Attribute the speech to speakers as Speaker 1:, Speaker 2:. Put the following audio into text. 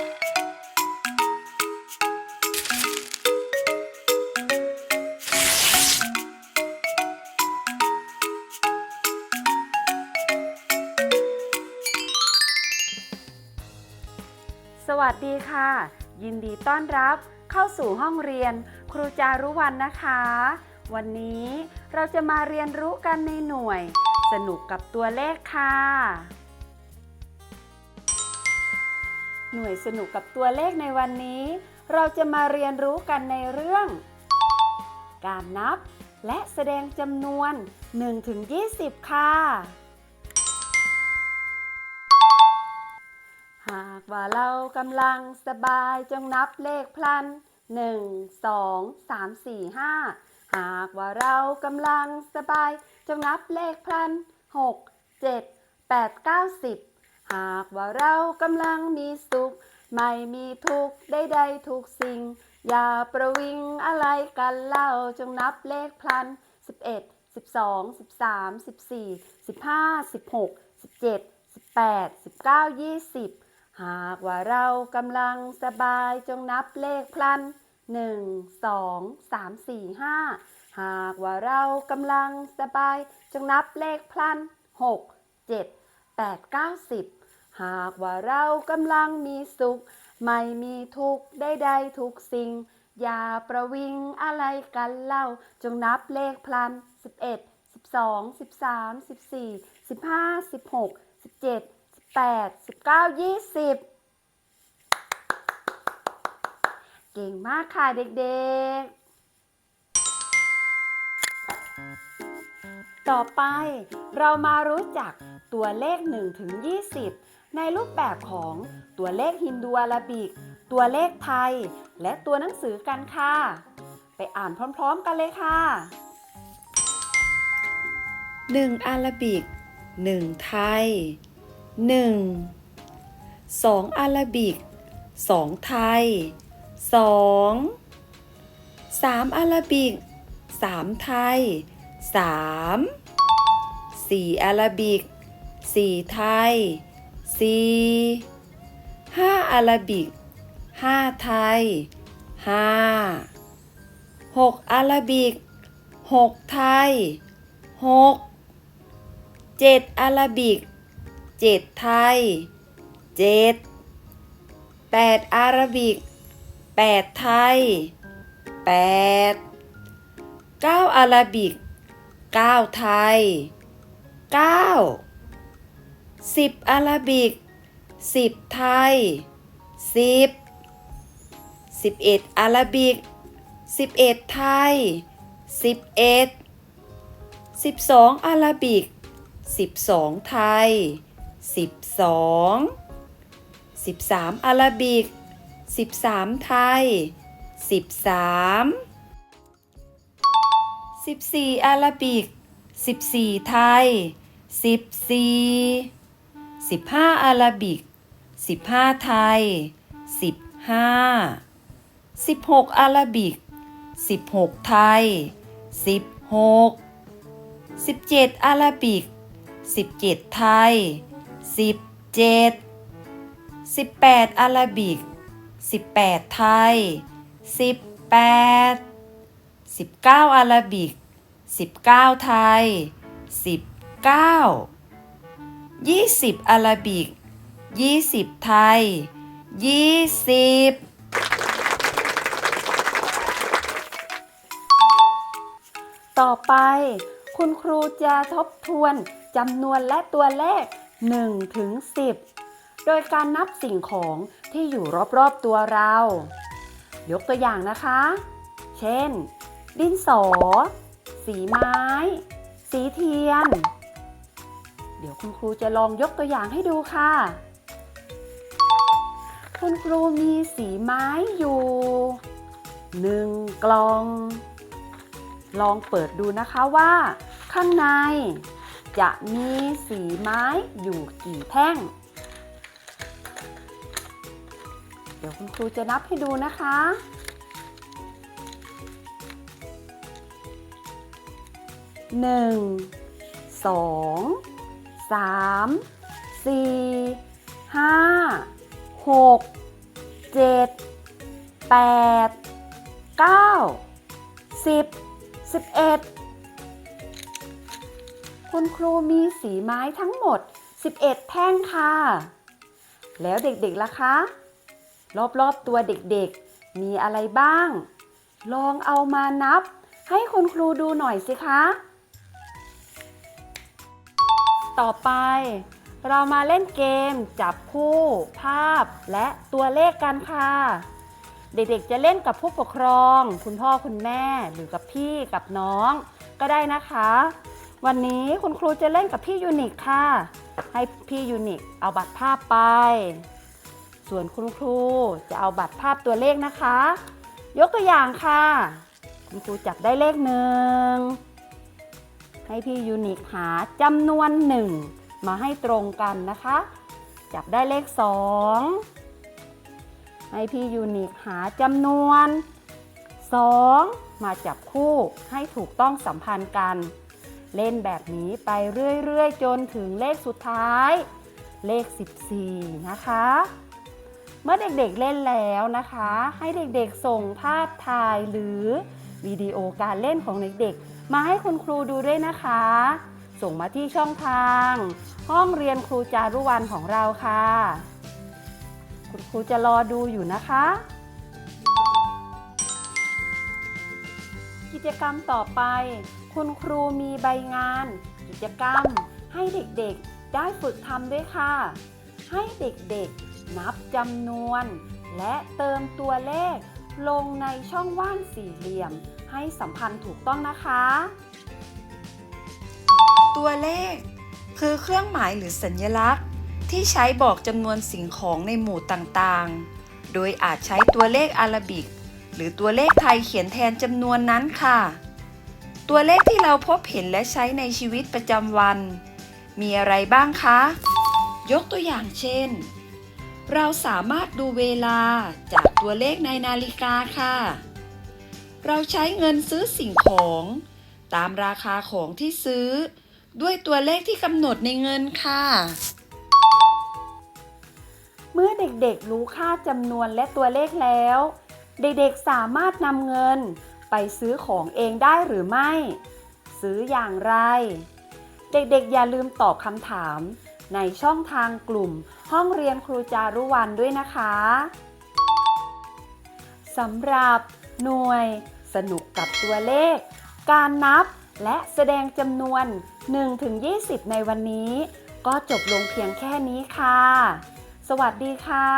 Speaker 1: สวัสดีค่ะ ยินดีต้อนรับเข้าสู่ห้องเรียน ครูจารุวรรณนะคะ วันนี้เราจะมาเรียนรู้กันในหน่วย สนุกกับตัวเลขค่ะ หน่วยสนุกกับตัวเลขในวันนี้ เราจะมาเรียนรู้กันในเรื่อง การนับ และแสดงจำนวน 1-20 ค่ะ หากว่าเรากำลังสบายจงนับเลขพลัน 1 2 3 4 5 หากว่าเรากำลังสบายจงนับเลขพลัน 6 7 8 9 10 หากว่าเรากำลังมีสุข ไม่มีทุกข์ใดๆทุกสิ่ง อย่าประวิงอะไรกันเล่าจงนับเลขพลัน11 12 13 14 15 16 17 18 19 20หากว่าเรากำลังสบายจงนับเลขพลัน1 2 3 4 5หากว่าเรากำลังสบายจงนับเลขพลัน6 7 8 9 10 หากว่าเรากำลังมีสุข ไม่มีทุกข์ใดๆทุกสิ่ง อย่าประวิงอะไรกันเล่า จงนับเลขพลัน 11 12 13 14 15 16 17 18 19 20 เก่งมากค่ะเด็กๆ ต่อไปเรามารู้จักตัวเลข 1 ถึง 20 ในรูปแบบของตัวเลขฮินดูอาราบิก ตัวเลขไทย และตัวหนังสือกันค่ะ ไปอ่านพร้อมๆกันเลยค่ะ
Speaker 2: 1 อาราบิก 1 ไทย 1 2อาราบิก 2 ไทย 2 3อาราบิก 3 ไทย 3 4อาราบิก 4 ไทย 4 5อาราบิก5ไทย5 6อาราบิก6ไทย6เจ็ดอาราบิกเจ็ดไทยเจ็ดแปดอาราบิกแปดไทยแปดเก้าอาราบิกเก้าไทยเก้า สิบอาราบิกสิบไทยสิบสิบเอ็ดอาราบิกสิบเอ็ดไทยสิบเอ็ดสิบสองอาราบิกสิบสองไทยสิบสองสิบสามอาราบิกสิบสามไทยสิบสามสิบสี่อาราบิกสิบสี่ไทยสิบสี่ สิบห้าอาราบิกสิบห้าไทยสิบห้าสิบหกอาราบิกสิบหกไทยสิบหกสิบเจ็ดอาราบิกสิบเจ็ดไทยสิบเจ็ดสิบแปดอาราบิกสิบแปดไทยสิบแปดสิบเก้าอาราบิกสิบเก้าไทยสิ บเก้ายี่สิบอาราบิกยี่สิบไทยยี่สิบ
Speaker 1: ต่อไป คุณครูจะทบทวนจำนวนและตัวเลข1ถึง10 โดยการนับสิ่งของที่อยู่รอบๆตัวเรา ยกตัวอย่างนะคะ เช่น ดินสอ สีไม้ สีเทียน เดี๋ยวคุณครูจะลองยกตัวอย่างให้ดูค่ะ คุณครูมีสีไม้อยู่หนึ่งกล่อง ลองเปิดดูนะคะว่า ข้างใน จะมีสีไม้อยู่กี่แท่ง เดี๋ยวคุณครูจะนับให้ดูนะคะหนึ่งสอง สามสี่ห้าหกเจ็ดแปดเก้าสิบสิบเอ็ดคุณครูมีสีไม้ทั้งหมด 11 แท่งค่ะ แล้วเด็กๆล่ะคะ รอบๆตัวเด็กๆ มีอะไรบ้าง ลองเอามานับ ให้คุณครูดูหน่อยสิคะ ต่อไป เรามาเล่นเกม จับคู่ภาพและตัวเลขกันค่ะ เด็กๆจะเล่นกับผู้ปกครอง คุณพ่อคุณแม่หรือกับพี่กับน้อง ก็ได้นะคะ วันนี้คุณครูจะเล่นกับพี่ยูนิคค่ะ ให้พี่ยูนิคเอาบัตรภาพไป ส่วนคุณครูจะเอาบัตรภาพตัวเลขนะคะ ยกตัวอย่างค่ะ คุณครูจับได้เลขหนึ่ง ให้พี่ยูนิคหาจำนวนหนึ่งมาให้ตรงกันนะคะ จับได้เลขสองให้พี่ยูนิคหาจำนวนสองมาจับคู่ให้ถูกต้องสัมพันธ์กัน เล่นแบบนี้ไปเรื่อยๆ จนถึงเลขสุดท้าย เลข 14 นะคะ เมื่อเด็กๆเล่นแล้วนะคะ ให้เด็กๆส่งภาพถ่ายหรือ วิดีโอการเล่นของเด็กๆ มาให้คุณครูดูด้วยนะคะ ส่งมาที่ช่องทาง ห้องเรียนครูจารุวรรณของเราค่ะ คุณครูจะรอดูอยู่นะคะ กิจกรรมต่อไป คุณครูมีใบงาน กิจกรรมให้เด็กๆ ได้ฝึกทำด้วยค่ะ ให้เด็กๆ นับจำนวน และเติมตัวเลข ลงในช่องว่างสี่เหลี่ยม ให้สัมพันธ์ถูกต้องนะคะ
Speaker 2: ตัวเลข คือเครื่องหมายหรือสัญลักษณ์ ที่ใช้บอกจำนวนสิ่งของในหมู่ต่างๆ โดยอาจใช้ตัวเลขอารบิก หรือตัวเลขไทยเขียนแทนจำนวนนั้นค่ะ ตัวเลขที่เราพบเห็นและใช้ในชีวิตประจำวัน มีอะไรบ้างคะ ยกตัวอย่างเช่น เราสามารถดูเวลาจากตัวเลขในนาฬิกาค่ะ เราใช้เงินซื้อสิ่งของ ตามราคาของที่ซื้อ ด้วยตัวเลขที่กำหนดในเงินค่ะ
Speaker 1: เมื่อเด็กๆรู้ค่าจำนวนและตัวเลขแล้ว เด็กๆสามารถนำเงินไปซื้อของเองได้หรือไม่ ซื้ออย่างไร เด็กๆอย่าลืมตอบคำถาม ในช่องทางกลุ่ม ห้องเรียนครูจารุวรรณด้วยนะคะสำหรับหน่วย สนุกกับตัวเลข การนับและแสดงจำนวน 1-20 ในวันนี้ ก็จบลงเพียงแค่นี้ค่ะ สวัสดีค่ะ